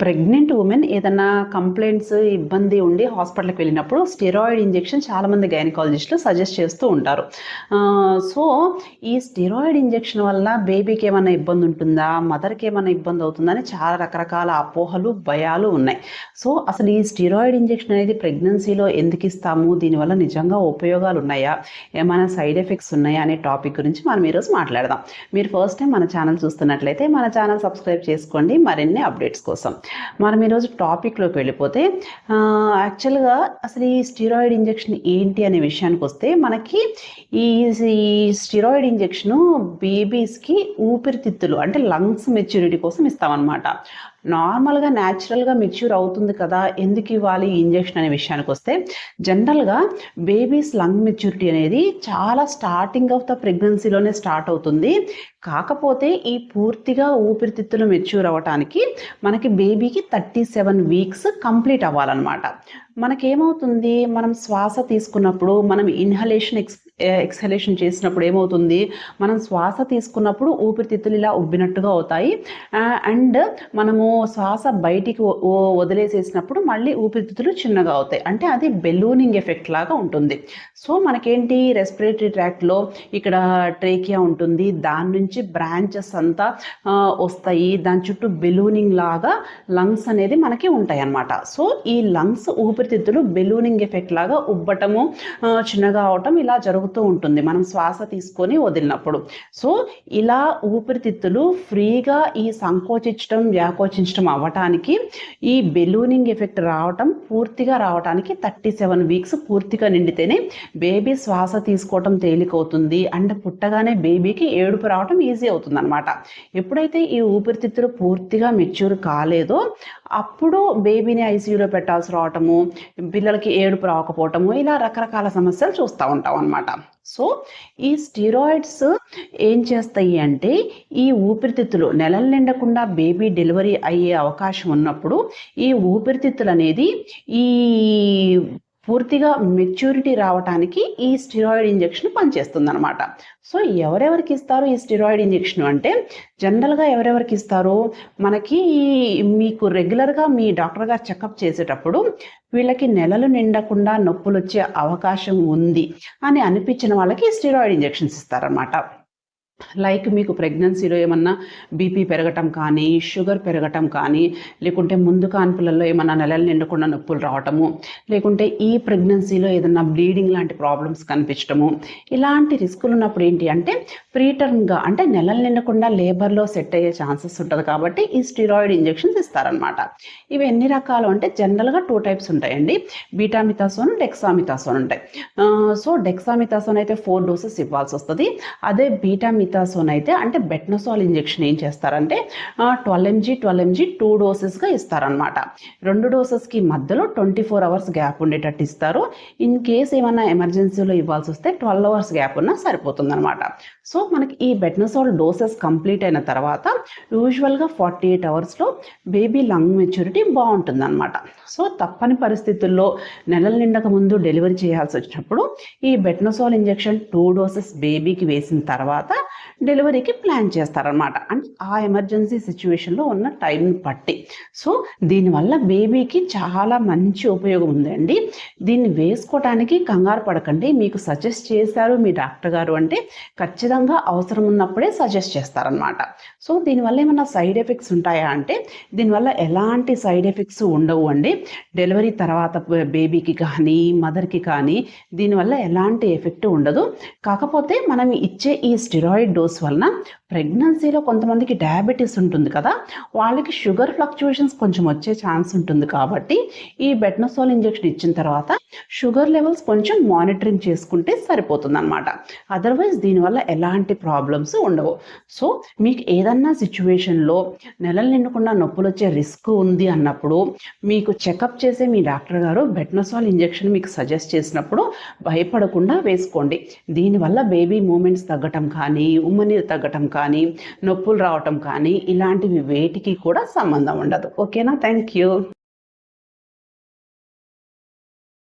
Pregnant women ఏదన్నా complaints ఇబ్బంది ఉండి హాస్పిటల్కి వెళ్ళినప్పుడు స్టెరాయిడ్ ఇంజెక్షన్ చాలామంది గైనకాలజిస్టులు సజెస్ట్ చేస్తూ ఉంటారు. సో ఈ స్టెరాయిడ్ ఇంజెక్షన్ వల్ల బేబీకి ఏమైనా ఇబ్బంది ఉంటుందా? మదర్కి ఏమైనా ఇబ్బంది అవుతుందా? అని చాలా రకరకాల అపోహలు భయాలు ఉన్నాయి. సో అసలు ఈ స్టెరాయిడ్ ఇంజెక్షన్ అనేది ప్రెగ్నెన్సీలో ఎందుకు ఇస్తాము? దీనివల్ల నిజంగా ఉపయోగాలు ఉన్నాయా? ఏమైనా సైడ్ ఎఫెక్ట్స్ ఉన్నాయా? అనే టాపిక్ గురించి మనం ఈరోజు మాట్లాడదాం. మీరు ఫస్ట్ టైం మన ఛానల్ చూస్తున్నట్లయితే మన ఛానల్ సబ్స్క్రైబ్ చేసుకోండి. మరిన్ని అప్డేట్స్ కోసం. మనం ఈరోజు టాపిక్లోకి వెళ్ళిపోతే యాక్చువల్గా అసలు ఈ స్టిరాయిడ్ ఇంజెక్షన్ ఏంటి అనే విషయానికి వస్తే మనకి ఈ స్టీరాయిడ్ స్టిరాయిడ్ ఇంజెక్షను బేబీస్కి ఊపిరితిత్తులు అంటే లంగ్స్ మెచ్యూరిటీ కోసం ఇస్తామన్నమాట. నార్మల్గా న్యాచురల్గా మెచ్యూర్ అవుతుంది కదా ఎందుకు ఇవ్వాలి ఇంజెక్షన్ అనే విషయానికి వస్తే జనరల్గా బేబీస్ లంగ్ మెచ్యూరిటీ అనేది చాలా స్టార్టింగ్ ఆఫ్ ద ప్రెగ్నెన్సీలోనే స్టార్ట్ అవుతుంది. కాకపోతే ఈ పూర్తిగా ఊపిరితిత్తులు మెచ్యూర్ అవ్వటానికి మనకి బేబీకి థర్టీ సెవెన్ వీక్స్ కంప్లీట్ అవ్వాలన్నమాట. మనకేమవుతుంది? మనం శ్వాస తీసుకున్నప్పుడు మనం ఇన్హలేషన్ ఎక్స్ ఎక్సలేషన్ చేసినప్పుడు ఏమవుతుంది? మనం శ్వాస తీసుకున్నప్పుడు ఊపిరితిత్తులు ఇలా ఉబ్బినట్టుగా అవుతాయి. అండ్ మనము శ్వాస బయటికి వదిలేసేసినప్పుడు మళ్ళీ ఊపిరితిత్తులు చిన్నగా అవుతాయి. అంటే అది బెలూనింగ్ ఎఫెక్ట్ లాగా ఉంటుంది. సో మనకేంటి? రెస్పిరేటరీ ట్రాక్ట్లో ఇక్కడ ట్రేకియా ఉంటుంది. దాని నుంచి బ్రాంచెస్ అంతా వస్తాయి. దాని చుట్టూ బెలూనింగ్ లాగా లంగ్స్ అనేది మనకి ఉంటాయి అన్నమాట సో ఈ లంగ్స్ ఊపిరితిత్తులు బెలూనింగ్ ఎఫెక్ట్ లాగా ఉబ్బటము చిన్నగా అవటం ఇలా జరుగుతూ ఉంటుంది. మనం శ్వాస తీసుకొని వదిలినప్పుడు. సో ఇలా ఊపిరితిత్తులు ఫ్రీగా ఈ సంకోచించడం వ్యాకోచించడం అవ్వటానికి ఈ బెలూనింగ్ ఎఫెక్ట్ రావటం పూర్తిగా రావటానికి థర్టీ సెవెన్ వీక్స్ పూర్తిగా నిండితేనే బేబీ శ్వాస తీసుకోవటం తేలికవుతుంది. అండ్ పుట్టగానే బేబీకి ఏడుపు రావటం ఈజీ అవుతుంది అనమాట ఎప్పుడైతే ఈ ఊపిరితిత్తులు పూర్తిగా మెచ్యూర్ కాలేదో అప్పుడు బేబీని ఐసీయూలో పెట్టాల్సి రావటము పిల్లలకి ఏడుపు రాకపోవటము ఇలా రకరకాల సమస్యలు చూస్తూ ఉంటాం అనమాట సో ఈ స్టీరాయిడ్స్ ఏం చేస్తాయి అంటే ఈ ఊపిరితిత్తులు నెలలు నిండకుండా బేబీ డెలివరీ అయ్యే అవకాశం ఉన్నప్పుడు ఈ ఊపిరితిత్తులు అనేది ఈ పూర్తిగా మెచ్యూరిటీ రావడానికి ఈ స్టిరాయిడ్ ఇంజెక్షన్ పనిచేస్తుంది అనమాట సో ఎవరెవరికి ఇస్తారు ఈ స్టిరాయిడ్ ఇంజెక్షన్ అంటే జనరల్గా ఎవరెవరికి ఇస్తారు మనకి ఈ- మీకు రెగ్యులర్గా మీ డాక్టర్ గారు చెకప్ చేసేటప్పుడు వీళ్ళకి నెలలు నిండకుండా నొప్పులు వచ్చే అవకాశం ఉంది అని అనిపించిన వాళ్ళకి స్టిరాయిడ్ ఇంజెక్షన్స్ ఇస్తారనమాట లైక్ మీకు ప్రెగ్నెన్సీలో ఏమన్నా బీపీ పెరగటం కానీ షుగర్ పెరగటం కానీ లేకుంటే ముందు కాన్పులలో ఏమన్నా నెలలు నిండకుండా నొప్పులు రావటము లేకుంటే ఈ ప్రెగ్నెన్సీలో ఏదన్నా బ్లీడింగ్ లాంటి ప్రాబ్లమ్స్ కనిపించటము ఇలాంటి రిస్కులు ఉన్నప్పుడు ఏంటి అంటే ప్రీటర్మ్గా అంటే నెలలు నిండకుండా లేబర్లో సెట్ అయ్యే ఛాన్సెస్ ఉంటుంది కాబట్టి ఈ స్టిరాయిడ్ ఇంజెక్షన్స్ ఇస్తారనమాట ఇవి ఎన్ని రకాలు అంటే జనరల్గా టూ టైప్స్ ఉంటాయండి. బీటామితాసోన్ డెక్సామితాసోన్ ఉంటాయి. సో డెక్సామితాసోన్ అయితే ఫోర్ డోసెస్ ఇవ్వాల్సి వస్తుంది. అదే బీటామితాసోన్ అయితే అంటే బెట్నసాల్ ఇంజెక్షన్ ఏం చేస్తారంటే twelve mg twelve mg two డోసెస్గా ఇస్తారనమాట రెండు డోసెస్కి మధ్యలో ట్వంటీ ఫోర్ అవర్స్ గ్యాప్ ఉండేటట్టు ఇస్తారు. ఇన్ కేస్ ఏమైనా ఎమర్జెన్సీలో ఇవ్వాల్సి వస్తే ట్వెల్వ్ అవర్స్ గ్యాప్ ఉన్నా సరిపోతుంది అనమాట సో మనకి ఈ బెట్నసాల్ డోసెస్ కంప్లీట్ అయిన తర్వాత యూజువల్గా ఫార్టీ ఎయిట్ అవర్స్లో బేబీ లంగ్ మెచ్యూరిటీ బాగుంటుంది అనమాట సో తప్పని పరిస్థితుల్లో నెలల నిండక ముందు డెలివరీ చేయాల్సి వచ్చినప్పుడు ఈ బెట్నసాల్ ఇంజెక్షన్ టూ డోసెస్ బేబీకి వేసిన తర్వాత డెలివరీకి ప్లాన్ చేస్తారనమాట అంటే ఆ ఎమర్జెన్సీ సిచ్యువేషన్లో ఉన్న టైం పట్టి సో దీనివల్ల బేబీకి చాలా మంచి ఉపయోగం ఉందండి. దీన్ని వేసుకోవటానికి కంగారు పడకండి. మీకు సజెస్ట్ చేశారు మీ డాక్టర్ గారు అంటే ఖచ్చితంగా అవసరం ఉన్నప్పుడే సజెస్ట్ చేస్తారనమాట సో దీనివల్ల ఏమైనా సైడ్ ఎఫెక్ట్స్ ఉంటాయా అంటే దీనివల్ల ఎలాంటి సైడ్ ఎఫెక్ట్స్ ఉండవు అండి. డెలివరీ తర్వాత బేబీకి కానీ మదర్కి కానీ దీనివల్ల ఎలాంటి ఎఫెక్ట్ ఉండదు. కాకపోతే మనం ఇచ్చే ఈ స్టిరాయిడ్ డోస్ వలన ప్రెగ్నెన్సీలో కొంతమందికి డయాబెటీస్ ఉంటుంది కదా వాళ్ళకి షుగర్ ఫ్లక్చువేషన్స్ కొంచెం వచ్చే ఛాన్స్ ఉంటుంది కాబట్టి ఈ బెట్నోసాల్ ఇంజెక్షన్ ఇచ్చిన తర్వాత షుగర్ లెవెల్స్ కొంచెం మానిటరింగ్ చేసుకుంటే సరిపోతుంది అనమాట అదర్వైజ్ దీనివల్ల ఎలాంటి ప్రాబ్లమ్స్ ఉండవు. సో మీకు ఏదన్నా సిచ్యువేషన్లో నెలలు నిండకుండా నొప్పులు వచ్చే రిస్క్ ఉంది అన్నప్పుడు మీకు చెకప్ చేసే మీ డాక్టర్ గారు బెట్నోసాల్ ఇంజెక్షన్ మీకు సజెస్ట్ చేసినప్పుడు భయపడకుండా వేసుకోండి. దీనివల్ల బేబీ మూమెంట్స్ తగ్గటం కానీ ఉమ్మనీరు తగ్గటం కానీ కానీ నొప్పులు రావటం కానీ ఇలాంటివి వేటికి కూడా సంబంధం ఉండదు. ఓకేనా? Thank you.